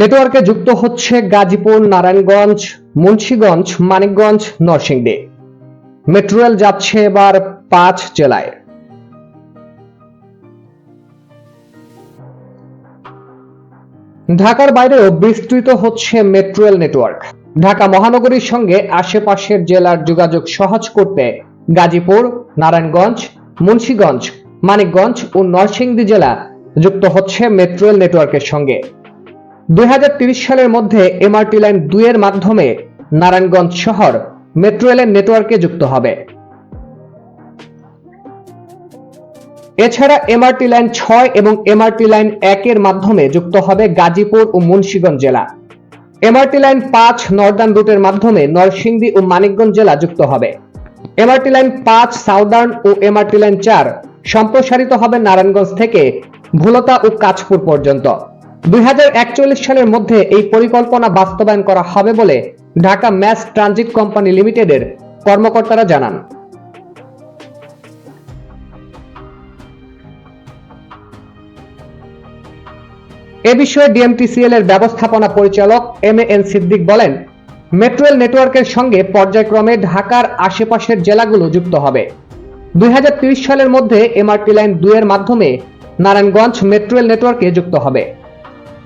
নেটওয়ার্কে যুক্ত হচ্ছে গাজীপুর, নারায়ণগঞ্জ, মুন্সিগঞ্জ, মানিকগঞ্জ, নরসিংদী। মেট্রো রেল যাচ্ছে এবার পাঁচ জেলায়। ঢাকার বাইরেও বিস্তৃত হচ্ছে মেট্রো রেল নেটওয়ার্ক। ঢাকা মহানগরীর সঙ্গে আশেপাশের জেলার যোগাযোগ সহজ করতে গাজীপুর, নারায়ণগঞ্জ, মুন্সিগঞ্জ, মানিকগঞ্জ ও নরসিংদী জেলা যুক্ত হচ্ছে মেট্রো রেল নেটওয়ার্কের সঙ্গে। দুই সালের মধ্যে এমআরটি লাইন দুইয়ের মাধ্যমে নারায়ণগঞ্জ শহর মেট্রো রেলের নেটওয়ার্কে যুক্ত হবে। এছাড়া এমআরটি লাইন ছয় এবং এমআরটি লাইন একের মাধ্যমে যুক্ত হবে গাজীপুর ও মুন্সিগঞ্জ জেলা। এমআরটি লাইন পাঁচ নর্দার্ন রুটের মাধ্যমে নরসিংদী ও মানিকগঞ্জ জেলা যুক্ত হবে। এমআরটি লাইন পাঁচ সাউদার্ন ও এমআরটি লাইন চার সম্প্রসারিত হবে নারায়ণগঞ্জ থেকে ভুলতা ও কাঁচপুর পর্যন্ত। দুই হাজার একচল্লিশ সালের মধ্যে এই পরিকল্পনা বাস্তবায়ন করা হবে বলে ঢাকা ম্যাস ট্রানজিট কোম্পানি লিমিটেডের কর্মকর্তারা জানান। এ বিষয়ে ডিএমটিসিএল এর ব্যবস্থাপনা পরিচালক এম এন সিদ্দিক বলেন মেট্রো রেল নেটওয়ার্কের সঙ্গে পর্যায়ক্রমে ঢাকার আশেপাশের জেলাগুলো যুক্ত হবে। দুই সালের মধ্যে এমআরটি লাইন দুইয়ের মাধ্যমে নারায়ণগঞ্জ মেট্রো রেল নেটওয়ার্কে যুক্ত হবে।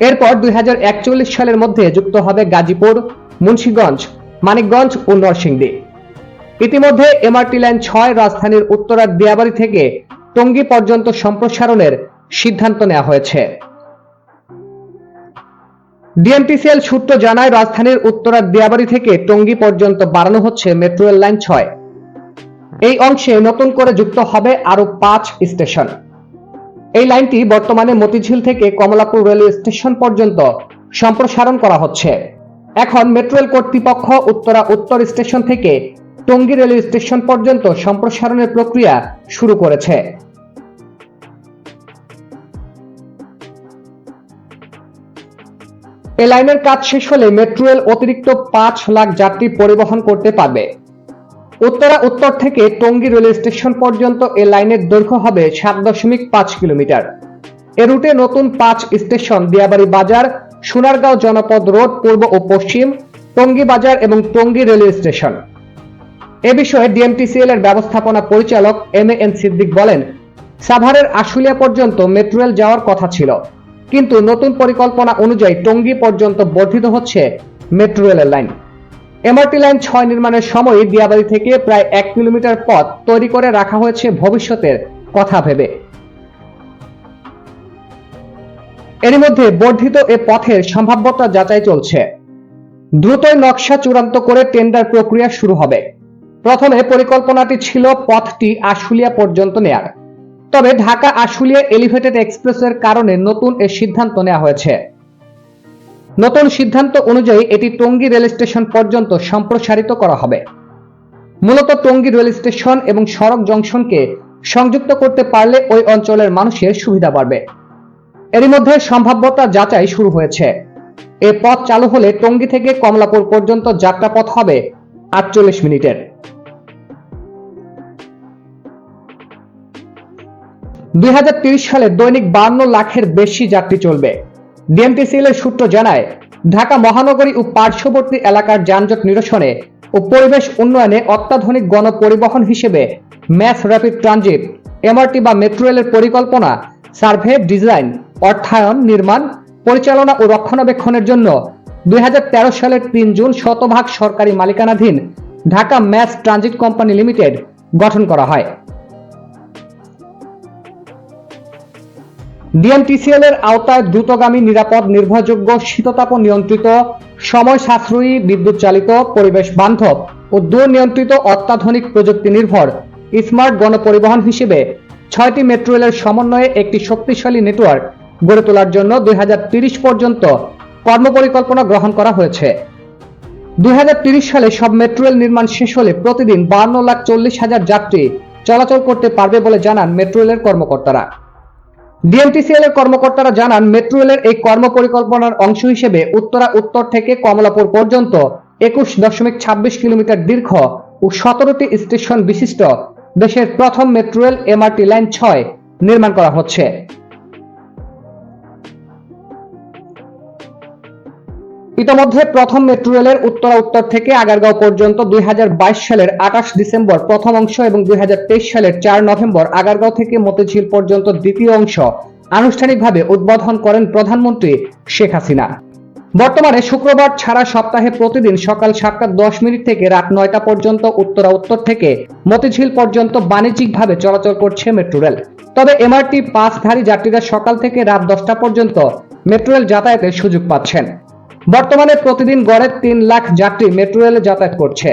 এরপর দুই হাজার একচল্লিশ সালের মধ্যে যুক্ত হবে গাজীপুর, মুন্সিগঞ্জ, মানিকগঞ্জ ও নরসিংদী। ইতিমধ্যে এমআরটি লাইন ছয় রাজধানীর উত্তরার দিয়াবাড়ি থেকে টঙ্গী পর্যন্ত সম্প্রসারণের সিদ্ধান্ত নেওয়া হয়েছে। ডিএমটিসিএল সূত্র জানায়, রাজধানীর উত্তরার দিয়াবাড়ি থেকে টঙ্গী পর্যন্ত বাড়ানো হচ্ছে মেট্রো রেল লাইন ছয়। এই অংশে নতুন করে যুক্ত হবে আরও পাঁচ স্টেশন। এই লাইনটি বর্তমানে মতিঝিল থেকে কমলাপুর রেলওয়ে স্টেশন পর্যন্ত সম্প্রসারণ করা হচ্ছে। এখন মেট্রো রেল কর্তৃপক্ষ উত্তরা উত্তর স্টেশন থেকে টঙ্গী রেলওয়ে স্টেশন পর্যন্ত সম্প্রসারণের প্রক্রিয়া শুরু করেছে। এই লাইনের কাজ শেষ হলে মেট্রো রেল অতিরিক্ত পাঁচ লাখ যাত্রী পরিবহন করতে পারবে। উত্তরা উত্তর থেকে টঙ্গী রেলওয়ে স্টেশন পর্যন্ত এ লাইনের দৈর্ঘ্য হবে সাত দশমিক পাঁচ কিলোমিটার। এ রুটে নতুন পাঁচ স্টেশন দিয়াবাড়ি বাজার, সোনারগাঁও জনপদ রোড, পূর্ব ও পশ্চিম, টঙ্গী বাজার এবং টঙ্গী রেলওয়ে স্টেশন। এ বিষয়ে ডিএমটিসিএল এর ব্যবস্থাপনা পরিচালক এম এ এন সিদ্দিক বলেন, সাভারের আশুলিয়া পর্যন্ত মেট্রো রেল যাওয়ার কথা ছিল, কিন্তু নতুন পরিকল্পনা অনুযায়ী টঙ্গী পর্যন্ত বর্ধিত হচ্ছে মেট্রো রেলের লাইন। এমআরটি লাইন ছয় নির্মাণের সময় দিয়াবাড়ি থেকে প্রায় এক কিলোমিটার পথ তৈরি করে রাখা হয়েছে ভবিষ্যতের কথা ভেবে। এর মধ্যে বর্ধিত এ পথের সম্ভাব্যতা যাচাই চলছে। দ্রুতই নকশা চূড়ান্ত করে টেন্ডার প্রক্রিয়া শুরু হবে। প্রথমে পরিকল্পনাটি ছিল পথটি আশুলিয়া পর্যন্ত নেয়ার। তবে ঢাকা আশুলিয়া এলিভেটেড এক্সপ্রেসের কারণে নতুন এ সিদ্ধান্ত নেওয়া হয়েছে। নতুন সিদ্ধান্ত অনুযায়ী এটি টঙ্গী রেল স্টেশন পর্যন্ত সম্প্রসারিত করা হবে। মূলত টঙ্গী রেল স্টেশন এবং সড়ক জংশনকে সংযুক্ত করতে পারলে ওই অঞ্চলের মানুষের সুবিধা বাড়বে। এরই মধ্যে সম্ভাব্যতা যাচাই শুরু হয়েছে। এ পথ চালু হলে টঙ্গী থেকে কমলাপুর পর্যন্ত যাত্রাপথ হবে আটচল্লিশ মিনিটের। দুই সালে দৈনিক বান্ন লাখের বেশি যাত্রী চলবে। ডিএমটিসিএল এর সূত্র জানায়, ঢাকা মহানগরী ও পার্শ্ববর্তী এলাকার যানজট নিরসনে ও পরিবেশ উন্নয়নে অত্যাধুনিক গণপরিবহন হিসেবে ম্যাস র্যাপিড ট্রানজিট, এমআরটি বা মেট্রো রেলের পরিকল্পনা, সার্ভে, ডিজাইন, অর্থায়ন, নির্মাণ, পরিচালনা ও রক্ষণাবেক্ষণের জন্য দুই হাজার তেরো সালের তিন জুন শতভাগ সরকারি মালিকানাধীন Dhaka mass transit company limited গঠন করা হয়। ডিএমটিসিএল এর আওতায় দ্রুতগামী, নিরাপদ, নির্ভরযোগ্য, শীততাপ নিয়ন্ত্রিত সময় সাশ্রয়ী বিদ্যুৎ চালিত পরিবেশ বান্ধব ও দূর নিয়ন্ত্রিত অত্যাধুনিক প্রযুক্তি নির্ভর স্মার্ট গণপরিবহন হিসেবে ছয়টি মেট্রো রেলের সমন্বয়ে একটি শক্তিশালী নেটওয়ার্ক গড়ে তোলার জন্য দুই পর্যন্ত কর্মপরিকল্পনা গ্রহণ করা হয়েছে। দুই সালে সব মেট্রো রেল নির্মাণ শেষ হলে প্রতিদিন বান্ন লাখ চল্লিশ হাজার যাত্রী চলাচল করতে পারবে বলে জানান মেট্রো রেলের কর্মকর্তারা। ডিএমটিসিএল এর কর্মকর্তারা জানান, মেট্রো রেলের এই কর্ম পরিকল্পনার অংশ হিসেবে উত্তরা, উত্তর থেকে কমলাপুর পর্যন্ত একুশ দশমিক ছাব্বিশ কিলোমিটার দীর্ঘ ও সতেরোটি স্টেশন বিশিষ্ট দেশের প্রথম মেট্রো রেল এমআরটি লাইন ছয় নির্মাণ করা হচ্ছে। ইতোমধ্যে প্রথম মেট্রো রেলের উত্তরা উত্তর থেকে আগারগাঁও পর্যন্ত দুই হাজার বাইশ সালের আঠাশ ডিসেম্বর প্রথম অংশ এবং দুই হাজার তেইশ সালের চার নভেম্বর আগারগাঁও থেকে মতিঝিল পর্যন্ত দ্বিতীয় অংশ আনুষ্ঠানিকভাবে উদ্বোধন করেন প্রধানমন্ত্রী শেখ হাসিনা। বর্তমানে শুক্রবার ছাড়া সপ্তাহে প্রতিদিন সকাল সাতটা দশ মিনিট থেকে রাত নয়টা পর্যন্ত উত্তরা উত্তর থেকে মতিঝিল পর্যন্ত বাণিজ্যিকভাবে চলাচল করছে মেট্রো রেল। তবে এমআরটি পাসধারী যাত্রীরা সকাল থেকে রাত দশটা পর্যন্ত মেট্রো রেল যাতায়াতের সুযোগ পাচ্ছেন। বর্তমানে প্রতিদিন গড়ে তিন লাখ যাত্রী মেট্রো রেলে যাতায়াত করছে।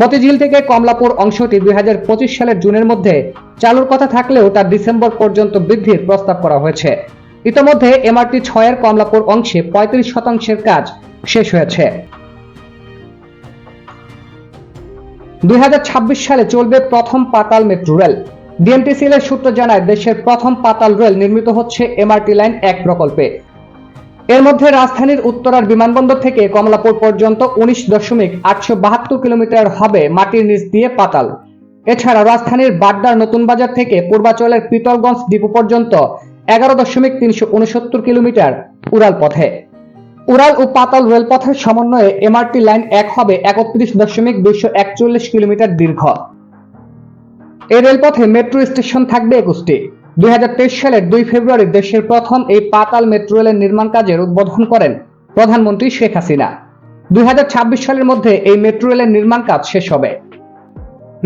মতিঝিল থেকে কমলাপুর অংশটি দুই হাজার পঁচিশ সালের জুনের মধ্যে চালুর কথা থাকলেও তা ডিসেম্বর পর্যন্ত বৃদ্ধির প্রস্তাব করা হয়েছে। ইতোমধ্যে এমআরটি ছয়ের কমলাপুর অংশে পঁয়ত্রিশ শতাংশের কাজ শেষ হয়েছে। দুই হাজার ছাব্বিশ সালে চলবে প্রথম পাতাল মেট্রো রেল ডিএমটিসিএল এর সূত্র জানায়, দেশের প্রথম পাতাল রেল নির্মিত হচ্ছে এমআরটি লাইন এক প্রকল্পে। এর মধ্যে রাজধানীর উত্তরার বিমানবন্দর থেকে কমলাপুর পর্যন্ত উনিশ দশমিক আটশো বাহাত্তর কিলোমিটার হবে মাটির নিচ দিয়ে পাতাল। এছাড়া রাজধানীর বাড্ডার নতুন বাজার থেকে পূর্বাচলের পিতলগঞ্জ ডিপো পর্যন্ত এগারো দশমিক তিনশো উনসত্তর কিলোমিটার উড়াল পথে। উড়াল ও পাতাল রেলপথের সমন্বয়ে এমআরটি লাইন এক হবে একত্রিশ দশমিক দুইশো একচল্লিশ কিলোমিটার দীর্ঘ। এই রেলপথে মেট্রো স্টেশন থাকবে একুশটি। দুই হাজার তেইশ সালের দুই ফেব্রুয়ারি দেশের প্রথম এই পাতাল মেট্রো রেলের নির্মাণ কাজের উদ্বোধন করেন প্রধানমন্ত্রী শেখ হাসিনা। দুই হাজার ছাব্বিশ সালের মধ্যে এই মেট্রো রেলের নির্মাণ কাজ শেষ হবে।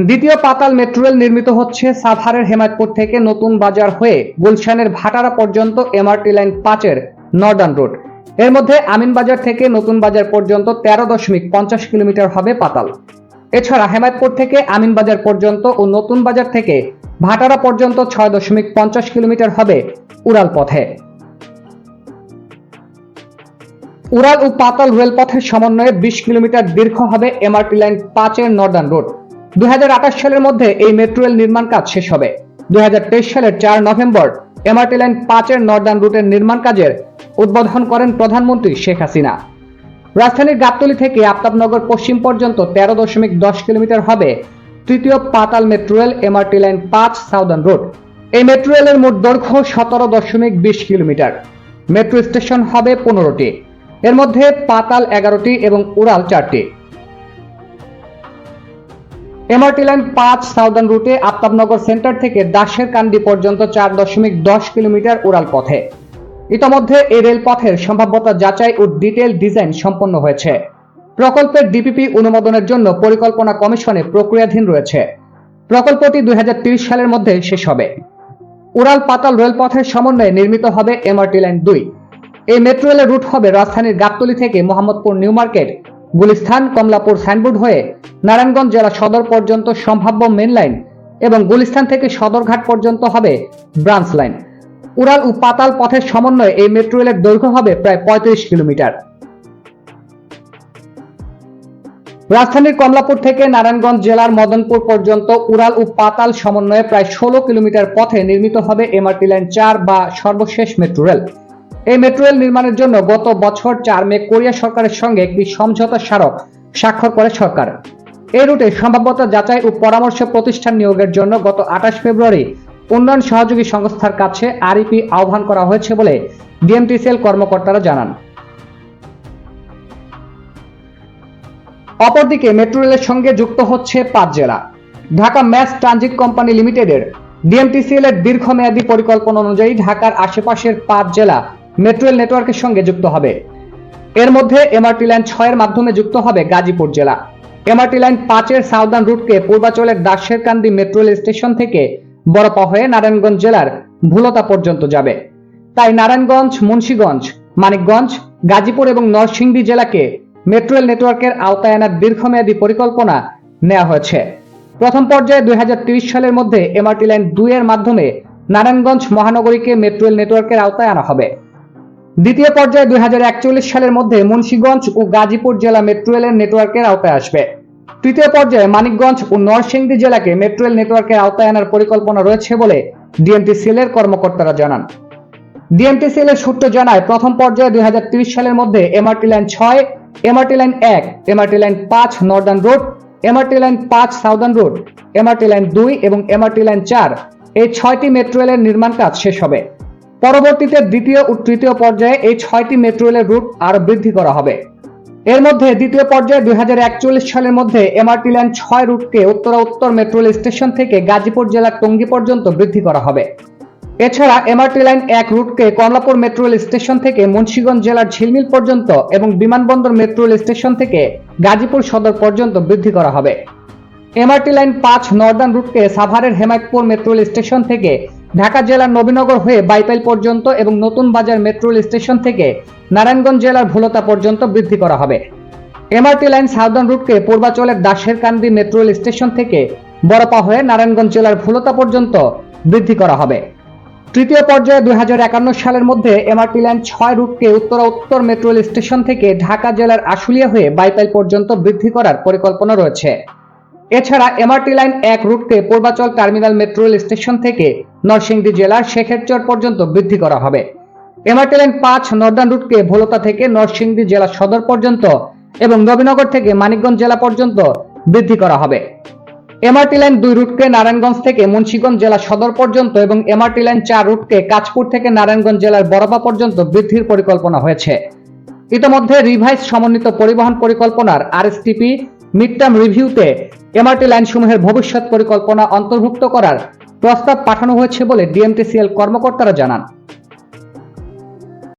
দ্বিতীয় পাতাল মেট্রো রেল নির্মিত হচ্ছে সাভারের হেমায়তপুর থেকে নতুন বাজার হয়ে গুলশানের ভাটারা পর্যন্ত এমআরটি লাইন পাঁচের নর্দার্ন রোড। এর মধ্যে আমিনবাজার থেকে নতুন বাজার পর্যন্ত তেরো দশমিক পঞ্চাশ কিলোমিটার হবে পাতাল। এছাড়া হেমায়তপুর থেকে আমিনবাজার পর্যন্ত ও নতুন বাজার থেকে ভাটারা পর্যন্ত ছয় দশমিক পঞ্চাশ কিলোমিটার হবে উড়াল পথে। উড়াল ও পাতাল রেলপথের সমন্বয়ে বিশ কিলোমিটার দীর্ঘ হবে এমআরটি লাইন পাঁচের নর্দার্ন রোড দুই সালের মধ্যে এই মেট্রো রেল নির্মাণ কাজ শেষ হবে। দুই হাজার তেইশ সালের চার নভেম্বর এমআরটি লাইন পাঁচের নর্দার্ন রুটের নির্মাণ কাজের উদ্বোধন করেন প্রধানমন্ত্রী শেখ হাসিনা। রাজধানীর গাবতলী থেকে আফতাবনগর পশ্চিম পর্যন্ত তেরো দশমিক দশ কিলোমিটার হবে তৃতীয় পাতাল মেট্রো রেল এমআরটি লাইন পাঁচ সাউদার্ন রোড। এই মেট্রো রেলের মোট দৈর্ঘ্য সতেরো দশমিক বিশ কিলোমিটার। মেট্রো স্টেশন হবে পনেরোটি। এর মধ্যে পাতাল এগারোটি এবং উড়াল চারটি। এমআরটি লাইন পাঁচ সাউদার্ন রুটে আফতাবনগর সেন্টার থেকে দাসের কান্দি পর্যন্ত চার দশমিক দশ কিলোমিটার উড়াল পথে। ইতোমধ্যে এই রেলপথের সম্ভাব্যতা যাচাই ও ডিটেল ডিজাইন সম্পন্ন হয়েছে। প্রকল্পের ডিপিপি অনুমোদনের জন্য পরিকল্পনা কমিশনে প্রক্রিয়াধীন রয়েছে। প্রকল্পটি দুই সালের মধ্যে শেষ হবে। উড়াল পাতাল রেলপথের সমন্বয়ে নির্মিত হবে এমআরটি লাইন দুই। এই মেট্রো রেলের রুট হবে রাজধানীর গাবতলী থেকে Mohammadpur new market Gulistan Kamalapur signboard হয়ে নারায়ণগঞ্জ জেলা সদর পর্যন্ত সম্ভাব্য মেন লাইন এবং গুলিস্থান থেকে সদরঘাট পর্যন্ত হবে ব্রাঞ্চ লাইন। উড়াল ও পাতাল পথের সমন্বয়ে এই মেট্রো রেলের দৈর্ঘ্য হবে প্রায় পঁয়ত্রিশ কিলোমিটার। রাজধানীর কমলাপুর থেকে নারায়ণগঞ্জ জেলার মদনপুর পর্যন্ত উড়াল ও পাতাল সমন্বয়ে প্রায় ষোলো কিলোমিটার পথে নির্মিত হবে এমআরটি লাইন চার বা সর্বশেষ মেট্রো রেল এই মেট্রো রেল নির্মাণের জন্য গত বছর চার মে কোরিয়া সরকারের সঙ্গে একটি সমঝোতা স্মারক স্বাক্ষর করে সরকার। এই রুটে সম্ভাব্যতা যাচাই ও পরামর্শ প্রতিষ্ঠান নিয়োগের জন্য গত আঠাশ ফেব্রুয়ারি উন্নয়ন সহযোগী সংস্থার কাছে আরইপি আহ্বান করা হয়েছে বলে ডিএমটিসিএল কর্মকর্তারা জানান। অপরদিকে মেট্রো রেলের সঙ্গে যুক্ত হচ্ছে পাঁচ জেলা। ঢাকা ম্যাস ট্রানজিট কোম্পানি লিমিটেডের ডিএমটিসিএল এর দীর্ঘমেয়াদী পরিকল্পনা অনুযায়ী ঢাকার আশেপাশের পাঁচ জেলা মেট্রো রেল নেটওয়ার্কের সঙ্গে যুক্ত হবে। এর মধ্যে এমআরটি লাইন ছয়ের মাধ্যমে যুক্ত হবে গাজীপুর জেলা। এমআরটি লাইন পাঁচের সাউদার্ন রুটকে পূর্বাচলের দাসেরকান্দি মেট্রো রেল স্টেশন থেকে বড়পা হয়ে নারায়ণগঞ্জ জেলার ভুলতা পর্যন্ত যাবে। তাই নারায়ণগঞ্জ, মুন্সীগঞ্জ, মানিকগঞ্জ, গাজীপুর এবং নরসিংদী জেলাকে মেট্রো রেল নেটওয়ার্কের আওতায় আনার দীর্ঘমেয়াদী পরিকল্পনা নেওয়া হয়েছে। প্রথম পর্যায়ে দুই সালের মধ্যে এমআরটি লাইন দুই এর মাধ্যমে নারায়ণগঞ্জ মহানগরীকে মেট্রো রেল নেটওয়ার্কের আওতায় আনা হবে। দ্বিতীয় পর্যায়ে দুই হাজার একচল্লিশ সালের মধ্যে মুন্সীগঞ্জ ও গাজীপুর জেলা মেট্রো রেলের নেটওয়ার্কের আওতায় আসবে। তৃতীয় পর্যায়ে মানিকগঞ্জ ও নরসিংদী জেলাকে মেট্রো রেল নেটওয়ার্কের আওতায় আনার পরিকল্পনা রয়েছে বলে ডিএমটিসিএল এর কর্মকর্তারা জানান। ডিএমটিসিএল এর সূত্র জানায়, প্রথম পর্যায়ে দুই সালের মধ্যে এমআরটি লাইন ছয় এমআরটি লাইন এক এমআরটি লাইন পাঁচ নর্দার্ন রোড এমআরটি লাইন পাঁচ সাউদার্ন রোড এমআরটি লাইন দুই এবং এমআরটি লাইন চার, এই ছয়টি মেট্রো রেলের নির্মাণ কাজ শেষ হবে। পরবর্তীতে দ্বিতীয় ও তৃতীয় পর্যায়ে এই ছয়টি মেট্রো রেলের রুট আরও বৃদ্ধি করা হবে। এর মধ্যে দ্বিতীয় পর্যায়ে দুই হাজার একচল্লিশ সালের মধ্যে এমআরটি লাইন ছয় রুটকে উত্তরা উত্তর মেট্রো রেল স্টেশন থেকে গাজীপুর জেলার টঙ্গী পর্যন্ত বৃদ্ধি করা হবে। এছাড়া এমআরটি লাইন এক রুটকে কমলাপুর মেট্রো রেল স্টেশন থেকে মুন্সিগঞ্জ জেলার ঝিলমিল পর্যন্ত এবং বিমানবন্দর মেট্রো রেল স্টেশন থেকে গাজীপুর সদর পর্যন্ত বৃদ্ধি করা হবে। এমআরটি লাইন পাঁচ নর্দার্ন রুটকে সাভারের হেমায়তপুর মেট্রো রেল স্টেশন থেকে ঢাকা জেলার নবীনগর হয়ে বাইপাইল পর্যন্ত এবং নতুন বাজার মেট্রো রেল স্টেশন থেকে নারায়ণগঞ্জ জেলার ভোলতা পর্যন্ত বৃদ্ধি করা হবে। এমআরটি লাইন সাউদার্ন রুটকে পূর্বাচলের দাসের কান্দি মেট্রো রেল স্টেশন থেকে বড়পা হয়ে নারায়ণগঞ্জ জেলার ভোলতা পর্যন্ত বৃদ্ধি করা হবে। তৃতীয় পর্যায়ে দুই হাজার একান্ন সালের মধ্যে এমআরটি লাইন ছয় রুটকে উত্তরা উত্তর মেট্রো রেল স্টেশন থেকে ঢাকা জেলার আশুলিয়া হয়ে বাইপাইল পর্যন্ত বৃদ্ধি করার পরিকল্পনা রয়েছে। এছাড়া এমআরটি লাইন এক রুটকে Purbachal terminal metro rail station থেকে নরসিংদী জেলার শেখেরচর পর্যন্ত বৃদ্ধি করা হবে। এমআরটি লাইন পাঁচ নর্দার্ন রুটকে ভোলতা থেকে নরসিংদী জেলা সদর পর্যন্ত এবং নবীনগর থেকে মানিকগঞ্জ জেলা পর্যন্ত বৃদ্ধি করা হবে। এমআরটি লাইন দুই রুটকে নারায়ণগঞ্জ থেকে মুন্সিগঞ্জ জেলা সদর পর্যন্ত এবং এমআরটি লাইন চার রুটকে কাঁচপুর থেকে নারায়ণগঞ্জ জেলার বড়পা পর্যন্ত বৃদ্ধির পরিকল্পনা হয়েছে। ইতোমধ্যে রিভাইজ সমন্বিত পরিবহন পরিকল্পনার আরএসটিপি মিড টার্ম রিভিউতে এমআরটি লাইনসমূহের ভবিষ্যৎ পরিকল্পনা অন্তর্ভুক্ত করার প্রস্তাব পাঠানো হয়েছে বলে ডিএমটিসিএল কর্মকর্তারা জানান।